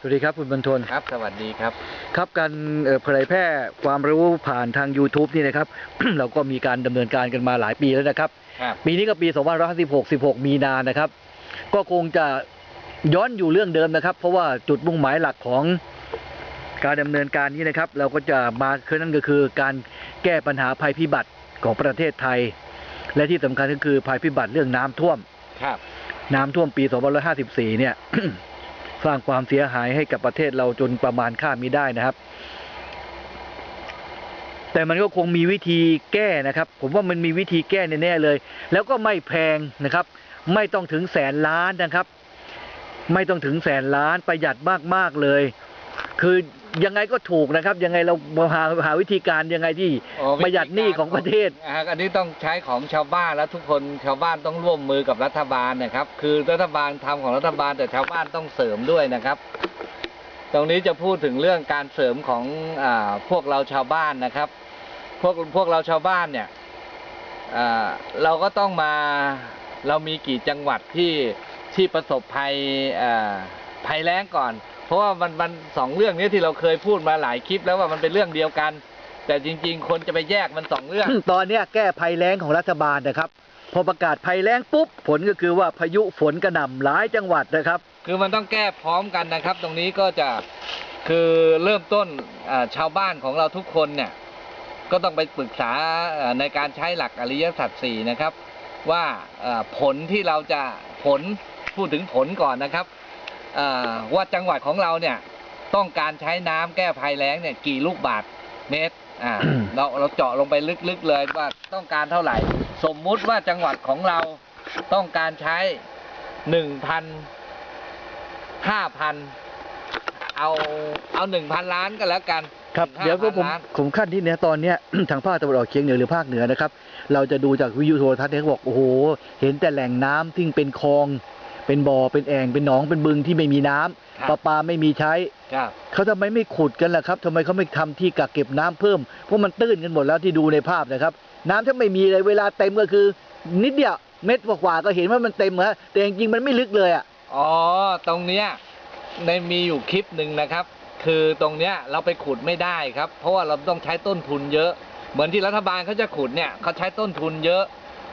สวัสดีครับคุณบรรทนครับ สวัสดีครับ ครับการเอ่อเผยแพร่ความรู้ผ่านทาง YouTube นี่นะครับ เราก็มีการดำเนินการกันมาหลายปีแล้วนะครับครับ ปีนี้ก็ปี2556 16 มีนานะครับ ก็คงจะย้อนอยู่เรื่องเดิมนะครับ เพราะว่าจุดมุ่งหมายหลักของการดำเนินการนี้นะครับ เราก็จะมาคือนั่นก็คือการแก้ปัญหาภัยพิบัติของประเทศไทย และที่สำคัญก็คือภัยพิบัติเรื่องน้ำท่วมครับ น้ำท่วมปี2554 เนี่ย สร้างความเสียหายให้กับประเทศเราจนประมาณค่ามิได้นะครับ แต่มันก็คงมีวิธีแก้นะครับ ผมว่ามันมีวิธีแก้แน่ๆเลย แล้วก็ไม่แพงนะครับ ไม่ต้องถึงแสนล้านนะครับ ไม่ต้องถึงแสนล้านประหยัดมากๆเลย คือ ยังไงก็ถูกนะครับ ยังไงเราหาหาวิธีการยังไงที่โอ้ประหยัดหนี้ของประเทศ อ่าอันนี้ต้องใช้ของชาวบ้านแล้วทุกคนชาวบ้านต้องร่วมมือกับรัฐบาลนะครับ คือรัฐบาลทำของรัฐบาลแต่ชาวบ้านต้องเสริมด้วยนะครับ ตรงนี้จะพูดถึงเรื่องการเสริมของอ่าพวกเราชาวบ้านนะครับ พวกพวกเราชาวบ้านเนี่ยอ่าเราก็ต้องมาเรามีกี่จังหวัดที่ที่ประสบภัยอ่า ภัยแล้งก่อน เพราะว่ามันมันสองเรื่องนี้ที่เราเคยพูดมาหลายคลิปแล้วว่ามันเป็นเรื่องเดียวกัน แต่จริง ๆ คนจะไปแยกมันสองเรื่อง ตอนเนี้ยแก้ภัยแล้งของรัฐบาลนะครับ พอประกาศภัยแล้งปุ๊บผลก็คือว่าพายุฝนกระหน่ำหลายจังหวัดนะครับ คือมันต้องแก้พร้อมกันนะครับ ตรงนี้ก็จะคือเริ่มต้นอ่าชาวบ้านของเราทุกคนเนี่ย ก็ต้องไปปรึกษาอ่าในการใช้หลักอริยสัจสี่นะครับ ว่าอ่าผลที่เราจะผลพูดถึงผลก่อนนะครับอ่า ว่าจังหวัดของเราเนี่ยต้องการใช้น้ำแก้ภัยแล้งเนี่ยกี่ลูกบาทเมตรอ่าเราเราเจาะลงไปลึกๆเลยว่าต้องการเท่าไหร่ สมมุติว่าจังหวัดของเราต้องการใช้หนึ่งพันห้าพันเอาเอาหนึ่งพันล้านก็แล้วกันครับ1,500เดี๋ยวก็ผมล้านผมขั้นที่เนี้ยตอนเนี้ยทางภาคตะวันออกเฉียงเหนือหรือภาคเหนือนะครับ เราจะดูจากวิทยุโทรทัศน์เนี่ยเขาบอกโอ้โห เห็นแต่แหล่งน้ำที่เป็นคลอง เป็นบ่อเป็นแอ่งเป็นหนองเป็นบึงที่ไม่มีน้ำครับประปาไม่มีใช้ครับ เขาทำไมไม่ขุดกันล่ะครับทำไมเขาไม่ทำที่กักเก็บน้ำเพิ่มเพราะมันตื้นกันหมดแล้วที่ดูในภาพนะครับ น้ำถ้าไม่มีเลยเวลาเต็มก็คือ นิดเดียวเม็ดกว่าๆก็เห็นว่ามันเต็มฮะแต่จริงๆมันไม่ลึกเลยอะ อ๋อ ตรงเนี้ยในมีอยู่คลิปหนึ่งนะครับ คือตรงเนี้ยเราไปขุดไม่ได้ครับ เพราะว่าเราต้องใช้ต้นทุนเยอะ เหมือนที่รัฐบาลเขาจะขุดเนี่ยเขาใช้ต้นทุนเยอะ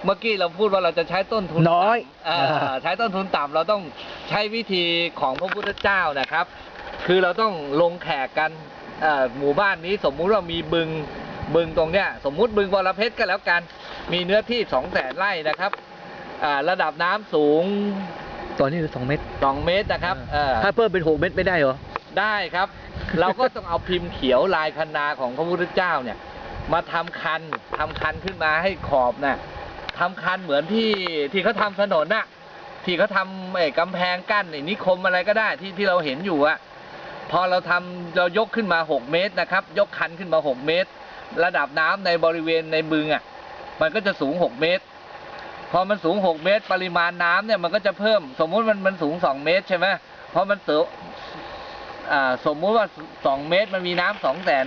เมื่อกี้เราพูดว่าเราจะใช้ต้นทุนน้อยต่ำเอ่อใช้ต้นทุนต่ำเราต้องใช้วิธีของพระพุทธเจ้านะครับ คือเราต้องลงแขกกันเอ่อหมู่บ้านนี้สมมุติว่ามีบึงบึงตรงเนี้ยสมมุติบึงบรเพชรก็แล้วกัน มีเนื้อที่สองแสนไร่นะครับอ่าระดับน้ำสูงตอนนี้สองเม็ดสองเมตรนะครับเออถ้าเพิ่มเป็นหกเม็ดไม่ได้เหรอ ได้ครับ เราก็ต้องเอาพิมพ์เขียวลายพันนาของพระพุทธเจ้าเนี่ย มาทำคันทำคันขึ้นมาให้ขอบน่ะ ทำคันเหมือนที่ที่เขาทำถนนน่ะ ที่เขาทำไอ้กำแพงกั้นไอ้นิคมอะไรก็ได้ที่ที่เราเห็นอยู่อะพอเราทำเรายกขึ้นมา 6 เมตรนะครับ ยกคันขึ้นมา 6 เมตร ระดับน้ำในบริเวณในบึงอะมันก็จะสูง 6 เมตร พอมันสูง 6 เมตร ปริมาณน้ำเนี่ยมันก็จะเพิ่ม สมมุติมันมันสูง 2 เมตรใช่ไหมพอมันสูงอ่าสมมุติว่า 2 เมตรมันมีน้ำสองแสน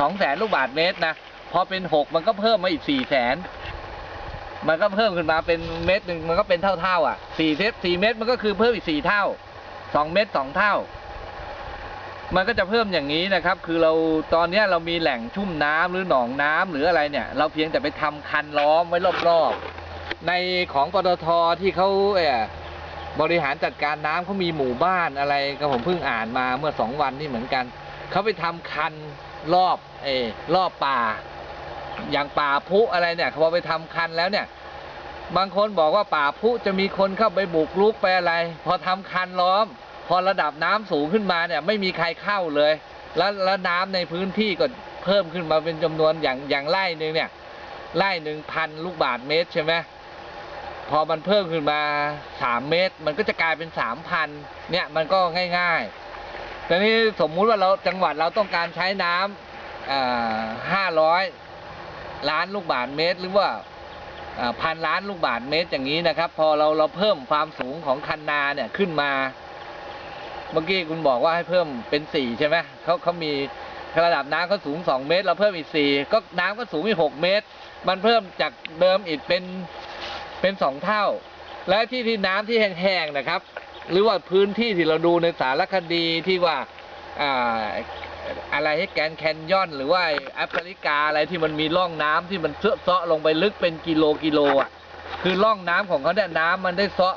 สองแสนลูกบาทเมตรนะ พอเป็น 6 มันก็เพิ่มมาอีก4แสน มันก็เพิ่มขึ้นมาเป็นเม็ดหนึ่งมันก็เป็นเท่าๆอะสี่เทปสี่เม็ดมันก็คือเพิ่มอีกสี่เท่าสองเม็ดสองเท่า มันก็จะเพิ่มอย่างนี้นะครับ คือเราตอนเนี้ยเรามีแหล่งชุ่มน้ำหรือหนองน้ำหรืออะไรเนี่ย เราเพียงแต่ไปทำคันล้อมไว้รอบๆในของปตทที่เขาเออบริหารจัดการน้ำเขามีหมู่บ้านอะไรก็ผมเพิ่งอ่านมาเมื่อสองวันนี่เหมือนกันเขาไปทำคันรอบเออรอบป่า อย่างป่าพุอะไรเนี่ยพอไปทำคันแล้วเนี่ย บางคนบอกว่าป่าพุจะมีคนเข้าไปบุกรุกไปอะไร พอทำคันล้อม พอระดับน้ำสูงขึ้นมาเนี่ย ไม่มีใครเข้าเลย แล้วแล้วน้ำในพื้นที่ก็เพิ่มขึ้นมาเป็นจำนวนอย่างอย่างไร่หนึ่งเนี่ยไร่หนึ่งพันลูกบาทเมตรใช่ไหมพอมันเพิ่มขึ้นมาสามเมตร มันก็จะกลายเป็นสามพันเนี่ยมันก็ง่ายๆแต่นี้สมมุติว่าเราจังหวัดเราต้องการใช้น้ำห้าร้อย ล้านลูกบาทเมตร หรือว่าพันล้านลูกบาทเมตรอย่างนี้นะครับ พอเราเราเพิ่มความสูงของคันนาเนี่ยขึ้นมา เมื่อกี้คุณบอกว่าให้เพิ่มเป็นสี่ใช่ไหมเขาเขามีระดับน้ำเขาสูงสองเมตร เราเพิ่มอีกสี่ก็น้ำก็สูงอีกหกเมตร มันเพิ่มจากเดิมอีกเป็นเป็นสองเท่า และที่ที่น้ำที่แห้งๆนะครับ หรือว่าพื้นที่ที่เราดูในสารคดีที่ว่า อะไรให้แกนแคนยอน หรือว่าแอฟริกาอะไรที่มันมีร่องน้ำที่มันเซาะเซาะลงไปลึกเป็นกิโลกิโลอะ คือร่องน้ำของเขาเนี่ยน้ำมันได้เซาะ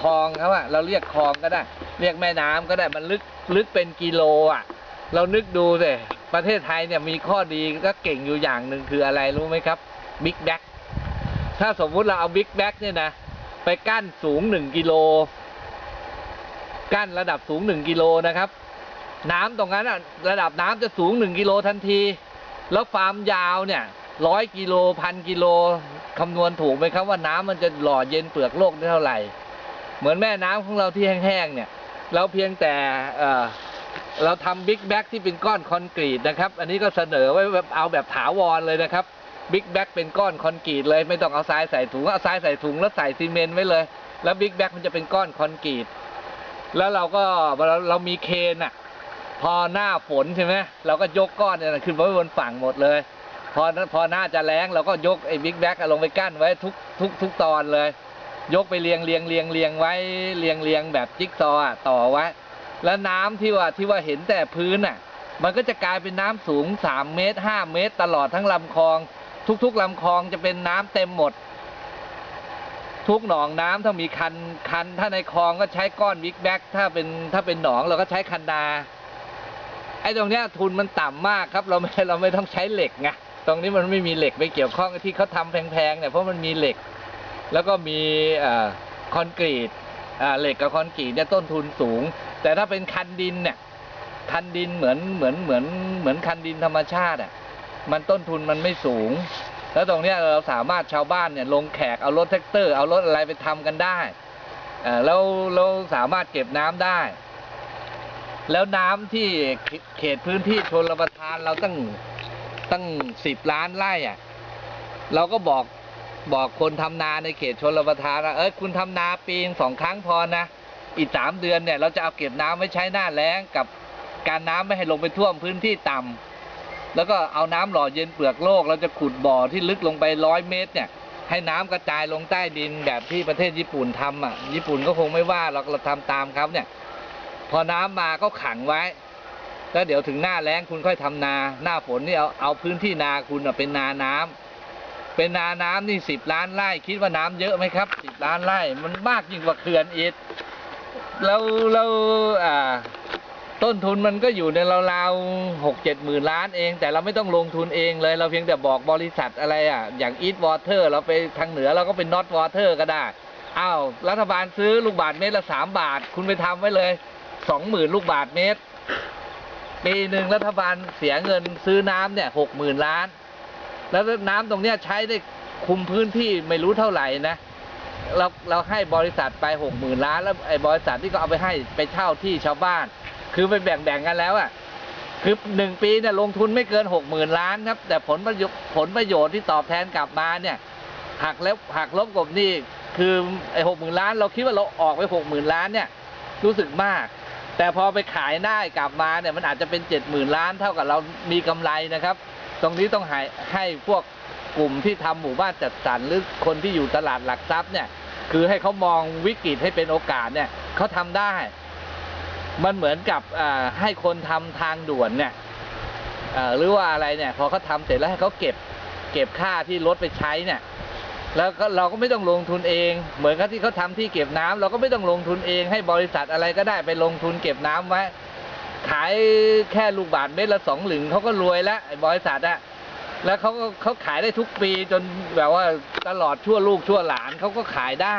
คลองเขาอะเราเรียกคลองก็ได้ เรียกแม่น้ำก็ได้มันลึกลึกเป็นกิโลอะ เรานึกดูสิประเทศไทยเนี่ยมีข้อดีก็เก่งอยู่อย่างหนึ่งคืออะไรรู้ไหมครับบิ๊กแบ็กถ้าสมมุติเราเอาบิ๊กแบ็กเนี่ยนะไปกั้นสูงหนึ่งกิโลกั้นระดับสูงหนึ่งกิโลนะครับ น้ำตรงนั้นระดับน้ำจะสูงหนึ่งกิโลทันที แล้วฟาร์มยาวเนี่ยร้อยกิโลพันกิโลคำนวณถูกไหมครับว่าน้ำมันจะหล่อเย็นเปลือกโลกได้เท่าไหร่ เหมือนแม่น้ำของเราที่แห้งๆเนี่ย เราเพียงแต่เราทำบิ๊กแบ็กที่เป็นก้อนคอนกรีตนะครับ อันนี้ก็เสนอไว้แบบเอาแบบถาวรเลยนะครับบิ๊กแบ็กเป็นก้อนคอนกรีตเลย ไม่ต้องเอาทรายใส่ถุงเอาทรายใส่ถุงแล้วใส่ซีเมนต์ไว้เลย แล้วบิ๊กแบ็กมันจะเป็นก้อนคอนกรีตแล้วเราก็เราเรามีเคนอะ พอหน้าฝนใช่ไหมเราก็ยกก้อนเนี่ยขึ้นไว้บนฝั่งหมดเลย พอพอหน้าจะแล้งเราก็ยกไอ้บิ๊กแบ็กลงไปกั้นไว้ทุกทุกทุกตอนเลย ยกไปเรียงเรียงเรียงเรียงไว้เรียงเรียงแบบจิ๊กซอว์อะต่อไว้ แล้วน้ำที่ว่าที่ว่าเห็นแต่พื้นอะ มันก็จะกลายเป็นน้ำสูงสามเมตรห้าเมตร ตลอดทั้งลำคลอง ทุกๆลำคลองจะเป็นน้ำเต็มหมด ทุกหนองน้ำถ้ามีคันคันถ้าในคลองก็ใช้ก้อนบิ๊กแบ็กถ้าเป็นถ้าเป็นหนองเราก็ใช้คันนา อ้ตรงเนี้ยทุนมันต่ำมากครับ เราไม่เราไม่ต้องใช้เหล็กไงตรงนี้มันไม่มีเหล็กไปเกี่ยวข้องที่เขาทำแพงๆเนี่ยเพราะมันมีเหล็ก แล้วก็มีอคอนกรีตเหล็กกับคอนกรีตเนี่ยต้นทุนสูง แต่ถ้าเป็นคันดินเนี่ยคันดินเหมือนเหมือนเหมือนเหมือนคันดินธรรมชาติอะมันต้นทุนมันไม่สูง แล้วตรงเนี้ยเราสามารถชาวบ้านเนี่ยลงแขกเอารถแท็กเตอร์ เอารถอะไรไปทำกันได้เอ่อแล้วเราสามารถเก็บน้ำได้ แล้วน้ำที่เขตพื้นที่ชนรประทานเราตั้งตั้งสิบล้านไร่อะ เราก็บอกบอกคนทำนาในเขตชนรประทานว่าเออคุณทำนาปีนสองครั้งพอนะ อีกสามเดือนเนี่ย เราจะเอาเก็บน้ำไว้ใช้หน้าแล้งกับการน้ำไม่ให้ลงไปท่วมพื้นที่ต่ำแล้วก็เอาน้ำหล่อเย็นเปลือกโลก เราจะขุดบ่อที่ลึกลงไปร้อยเมตร เนี่ย ให้น้ำกระจายลงใต้ดินแบบที่ประเทศญี่ปุ่นทำอะญี่ปุ่นก็คงไม่ว่าเราเราทำตามครับเนี่ย พอน้ำมาก็ขังไว้แล้วเดี๋ยวถึงหน้าแล้งคุณค่อยทำนา หน้าฝนนี่เอาเอาพื้นที่นาคุณเป็นนาน้ำเป็นนาน้ำนี่สิบล้านไร่คิดว่าน้ำเยอะไหมครับสิบล้านไร่มันมากยิ่งกว่าเขื่อนอีกแล้วแล้วอ่าต้นทุนมันก็อยู่ในราวๆหกเจ็ดหมื่นล้านเอง แต่เราไม่ต้องลงทุนเองเลย เราเพียงแต่บอกบริษัทอะไรอะ อย่าง East Water เราไปทางเหนือเราก็เป็น North Water ก็ได้ อ้าว รัฐบาลซื้อลูกบาทเมตรละสามบาท คุณไปทำไว้เลย สองหมื่นลูกบาทเมตร ปีหนึ่งรัฐบาลเสียเงินซื้อน้ำเนี่ยหกหมื่นล้าน แล้วน้ำตรงเนี้ยใช้ได้คุมพื้นที่ไม่รู้เท่าไหร่นะ เราเราให้บริษัทไปหกหมื่นล้าน แล้วไอ้บริษัทที่ก็เอาไปให้ไปเช่าที่ชาวบ้าน คือไปแบ่งแบ่งกันแล้วอะคือหนึ่งปีเนี่ยลงทุนไม่เกินหกหมื่นล้านครับ แต่ผลประโยชน์ผลประโยชน์ที่ตอบแทนกลับมาเนี่ยหักแล้วหักลบกบนี่คือไอ้หกหมื่นล้าน เราคิดว่าเราออกไปหกหมื่นล้านเนี่ยรู้สึกมาก แต่พอไปขายได้กลับมาเนี่ยมันอาจจะเป็นเจ็ดหมื่นล้านเท่ากับเรามีกำไรนะครับ ตรงนี้ต้องให้ให้พวกกลุ่มที่ทำหมู่บ้านจัดสรรหรือคนที่อยู่ตลาดหลักทรัพย์เนี่ยคือให้เขามองวิกฤตให้เป็นโอกาสเนี่ยเขาทำได้ มันเหมือนกับให้คนทำทางด่วนเนี่ยหรือว่าอะไรเนี่ยพอเขาทำเสร็จแล้วให้เขาเก็บเก็บค่าที่รถไปใช้เนี่ย แล้วก็เราก็ไม่ต้องลงทุนเอง เหมือนกับที่เขาทำที่เก็บน้ำเราก็ไม่ต้องลงทุนเอง ให้บริษัทอะไรก็ได้ไปลงทุนเก็บน้ำไว้ขายแค่ลูกบาทเม็ดละสองหลึงเขาก็รวยแล้วบริษัทอะแล้วเขาก็เขาขายได้ทุกปีจนแบบว่าตลอดชั่วลูกชั่วหลานเขาก็ขายได้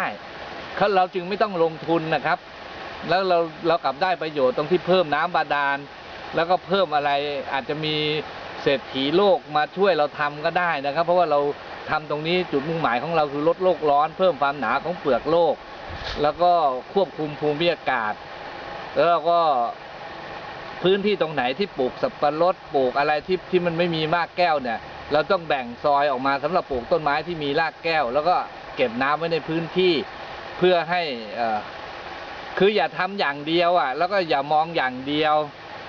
เขาเราจึงไม่ต้องลงทุนนะครับ แล้วเราเรากลับได้ประโยชน์ตรงที่เพิ่มน้ำบาดาล แล้วก็เพิ่มอะไรอาจจะมีเศรษฐีโลกมาช่วยเราทำก็ได้นะครับ เพราะว่าเรา ทำตรงนี้จุดมุ่งหมายของเราคือลดโลกร้อน เพิ่มความหนาของเปลือกโลก แล้วก็ควบคุมภูมิอากาศ แล้วก็พื้นที่ตรงไหนที่ปลูกสับปะรดปลูกอะไรที่ที่มันไม่มีรากแก้วเนี่ย เราต้องแบ่งซอยออกมาสำหรับปลูกต้นไม้ที่มีรากแก้ว แล้วก็เก็บน้ำไว้ในพื้นที่เพื่อให้อ่อคืออย่าทำอย่างเดียวอะ แล้วก็อย่ามองอย่างเดียว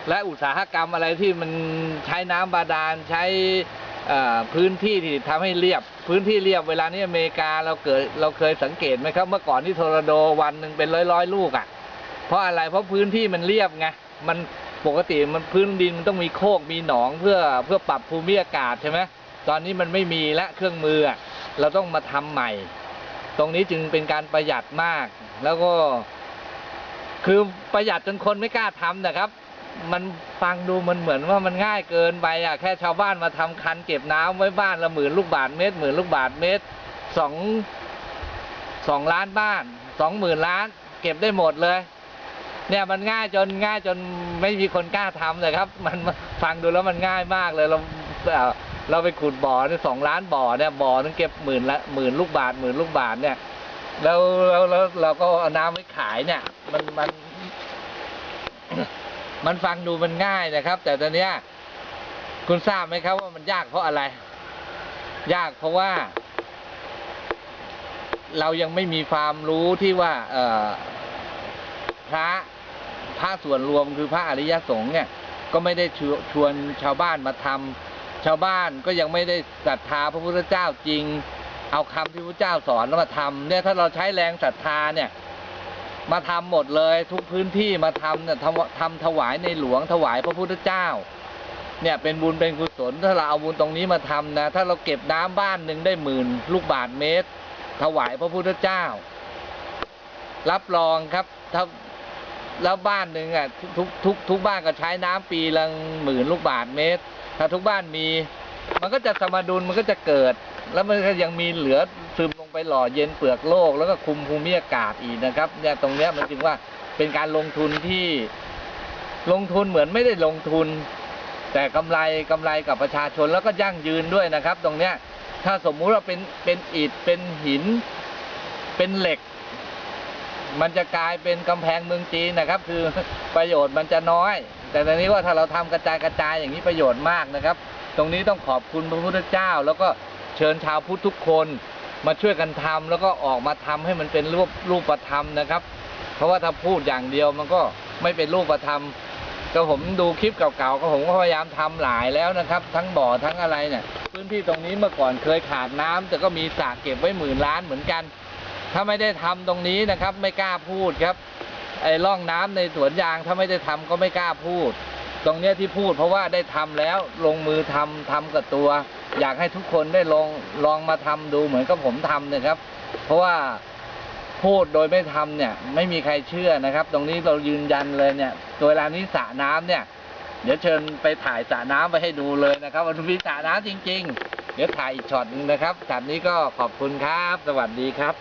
และอุตสาหกรรมอะไรที่มันใช้น้ำบาดาลใช้ พื้นที่ที่ทำให้เรียบ พื้นที่เรียบเวลานี้อเมริกาเราเกิดเราเคยสังเกตไหมครับ เมื่อก่อนที่โทรโดวันหนึ่งเป็นร้อยร้อยลูกอะ เพราะอะไรเพราะพื้นที่มันเรียบไงมันปกติมันพื้นดินมันต้องมีโคกมีหนองเพื่อเพื่อปรับภูมิอากาศใช่ไหมตอนนี้มันไม่มีและเครื่องมืออเราต้องมาทำใหม่ ตรงนี้จึงเป็นการประหยัดมาก แล้วก็ คือประหยัดจนคนไม่กล้าทำนะครับ มันฟังดูมันเหมือนว่ามันง่ายเกินไปอะแค่ชาวบ้านมาทำคันเก็บน้ำไว้บ้านละหมื่นลูกบาทเมตรหมื่นลูกบาทเมตรสองสองล้านบ้านสองหมื่นล้าน เก็บได้หมดเลย เนี่ยมันง่ายจนง่ายจนไม่มีคนกล้าทำเลยครับ มันฟังดูแล้วมันง่ายมากเลยเราเราไปขุดบ่อเนี่ยสองล้านบ่อเนี่ยบ่อนึงเก็บหมื่นละหมื่นลูกบาทหมื่นลูกบาทเนี่ยแล้วแล้วแล้วเราก็เอาน้ำไว้ขายเนี่ย มันมัน มันฟังดูมันง่ายนะครับ แต่ตอนนี้คุณทราบไหมครับว่ามันยากเพราะอะไร ยากเพราะว่า เรายังไม่มีความรู้ที่ว่า เออพระพระส่วนรวมคือพระอริยสงฆ์เนี่ย ก็ไม่ได้ชวชวนชาวบ้านมาทำชาวบ้านก็ยังไม่ได้ศรัทธาพระพุทธเจ้าจริง เอาคำที่พระเจ้าสอนแล้วมาทำเนี่ยถ้าเราใช้แรงศรัทธาเนี่ย มาทำหมดเลยทุกพื้นที่มาทำเนี่ยทำทำถวายในหลวงถวายพระพุทธเจ้า เนี่ยเป็นบุญเป็นกุศลถ้าเราเอาบุญตรงนี้มาทำนะ ถ้าเราเก็บน้ำบ้านหนึ่งได้หมื่นลูกบาทเมตร ถวายพระพุทธเจ้า รับรองครับถ้าแล้วบ้านหนึ่งอะทุกทุกทุกบ้านก็ใช้น้ำปีละหมื่นลูกบาทเมตร ถ้าทุกบ้านมี มันก็จะสมดุลมันก็จะเกิด แล้วมันก็ยังมีเหลือซึมลงไปหล่อเย็นเปลือกโลก แล้วก็คุมภูมิอากาศอีกนะครับเนี่ยตรงเนี้ยมันจึงว่าเป็นการลงทุนที่ลงทุนเหมือนไม่ได้ลงทุน แต่กำไรกำไรกับประชาชนแล้วก็ยั่งยืนด้วยนะครับ ตรงเนี้ยถ้าสมมุติว่าเป็นเป็นอิฐเป็นหิน เป็นเหล็ก มันจะกลายเป็นกำแพงเมืองจีนนะครับ คือประโยชน์มันจะน้อย แต่ตอนนี้ว่าถ้าเราทำกระจายกระจายอย่างนี้ประโยชน์มากนะครับ ตรงนี้ต้องขอบคุณพระพุทธเจ้าแล้วก็ เชิญชาวพุทธทุกคนมาช่วยกันทำแล้วก็ออกมาทำให้มันเป็นรูปรูปธรรมนะครับ เพราะว่าถ้าพูดอย่างเดียวมันก็ไม่เป็นรูปธรรมก็ผมดูคลิปเก่าๆก็ผมก็พยายามทำหลายแล้วนะครับ ทั้งบ่อทั้งอะไรเนี่ยพื้นที่ตรงนี้เมื่อก่อนเคยขาดน้ำแต่ก็มีสระเก็บไว้หมื่นล้านเหมือนกัน ถ้าไม่ได้ทำตรงนี้นะครับ ไม่กล้าพูดครับไอ้ร่องน้ำในสวนยางถ้าไม่ได้ทำก็ไม่กล้าพูด ตรงเนี้ยที่พูดเพราะว่าได้ทำแล้วลงมือทำทำกับตัว อยากให้ทุกคนได้ลองลองมาทำดูเหมือนกับผมทำนะครับ เพราะว่าพูดโดยไม่ทำเนี่ย ไม่มีใครเชื่อนะครับ ตรงนี้เรายืนยันเลยเนี่ยตัวเวลานี้สระน้ำเนี่ย เดี๋ยวเชิญไปถ่ายสระน้ำไปให้ดูเลยนะครับวันนี้สระน้ำจริง ๆ เดี๋ยวถ่ายอีกช็อตหนึงนะครับช็อตนี้ก็ขอบคุณครับ สวัสดีครับ